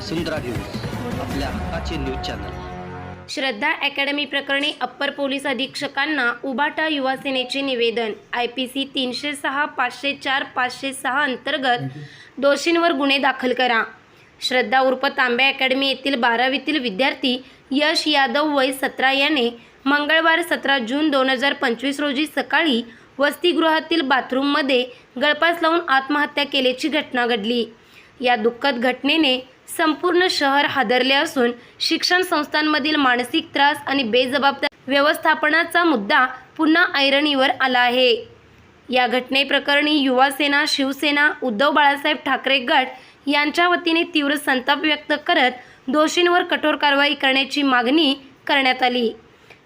वसुंधरा news आपल्या हक्काचे news channel. Shraddha academy प्रकरणी अप्पर पोलीस अधीक्षकांना उबाटा युवा सेनेचे निवेदन आय पी सी तीनशे सहा पाचशे चार पाचशे सहा अंतर्गत दोषींवर गुन्हे दाखल करा. श्रद्धा उर्फ तांबे अकॅडमी येथील बारावीतील विद्यार्थी यश यादव वय सतरा याने मंगळवार सतरा जून दोन हजार पंचवीस रोजी सकाळी वसतिगृहातील बाथरूममध्ये गळपास लावून आत्महत्या केल्याची घटना घडली. या दुःखद घटनेने संपूर्ण शहर हादरले असून शिक्षण संस्थांमधील मानसिक त्रास आणि बेजबाबदार व्यवस्थापनाचा मुद्दा पुन्हा ऐरणीवर आला आहे. या घटनेप्रकरणी युवासेना शिवसेना उद्धव बाळासाहेब ठाकरे गट यांच्या वतीने तीव्र संताप व्यक्त करत दोषींवर कठोर कारवाई करण्याची मागणी करण्यात आली.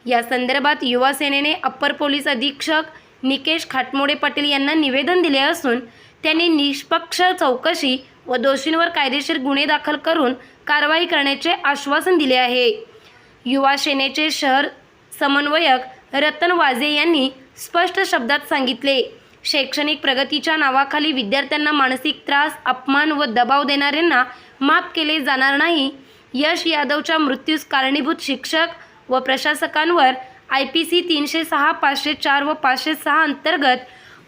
या संदर्भात युवासेनेने अप्पर पोलीस अधीक्षक निकेश खाटमोडे पाटील यांना निवेदन दिले असून त्यांनी निष्पक्ष चौकशी व दोषींवर कायदेशीर गुन्हे दाखल करून कारवाई करण्याचे आश्वासन दिले आहे. युवा सेनेचे शहर समन्वयक रतन वाजे यांनी स्पष्ट शब्दात सांगितले शैक्षणिक प्रगतीच्या नावाखाली विद्यार्थ्यांना मानसिक त्रास अपमान व दबाव देणाऱ्यांना माफ केले जाणार नाही. यश यादवच्या मृत्यूस कारणीभूत शिक्षक व प्रशासकांवर आय पी सी तीनशे सहा पाचशे चार व पाचशे सहा अंतर्गत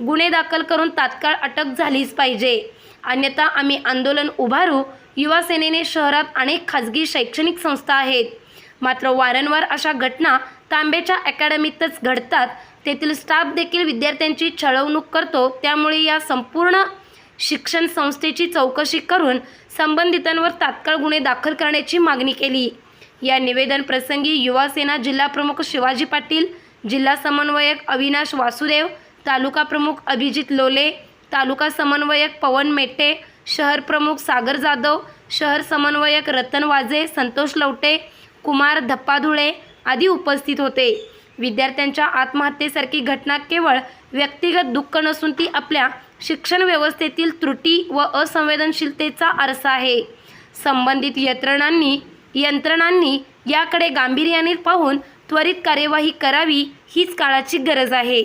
गुन्हे दाखल करून तात्काळ अटक झालीच पाहिजे. अन्यथा आम्ही आंदोलन उभारू. युवा सेनेने शहरात अनेक खाजगी शैक्षणिक संस्था आहेत. मात्र वारंवार अशा घटना तांब्याच्या अकॅडमीतच घडतात. तेथील स्टाफ देखील विद्यार्थ्यांची छळवणूक करतो. त्यामुळे या संपूर्ण शिक्षण संस्थेची चौकशी करून संबंधितांवर तात्काळ गुन्हे दाखल करण्याची मागणी केली. या निवेदन प्रसंगी युवा सेना शिवाजी पाटील जिल्हा समन्वयक अविनाश वासुदेव तालुका प्रमुख अभिजित लोले तालुका समन्वयक पवन मेटे शहर प्रमुख सागर जाधव शहर समन्वयक रतन वाजे संतोष लवटे कुमार धप्पाधुळे आदी उपस्थित होते. विद्यार्थ्यांच्या आत्महत्येसारखी घटना केवळ व्यक्तिगत दुःख नसून ती आपल्या शिक्षण व्यवस्थेतील त्रुटी व असंवेदनशीलतेचा आरसा आहे. संबंधित यंत्रणांनी यंत्रणांनी याकडे गांभीर्याने पाहून त्वरित कार्यवाही करावी हीच काळाची गरज आहे.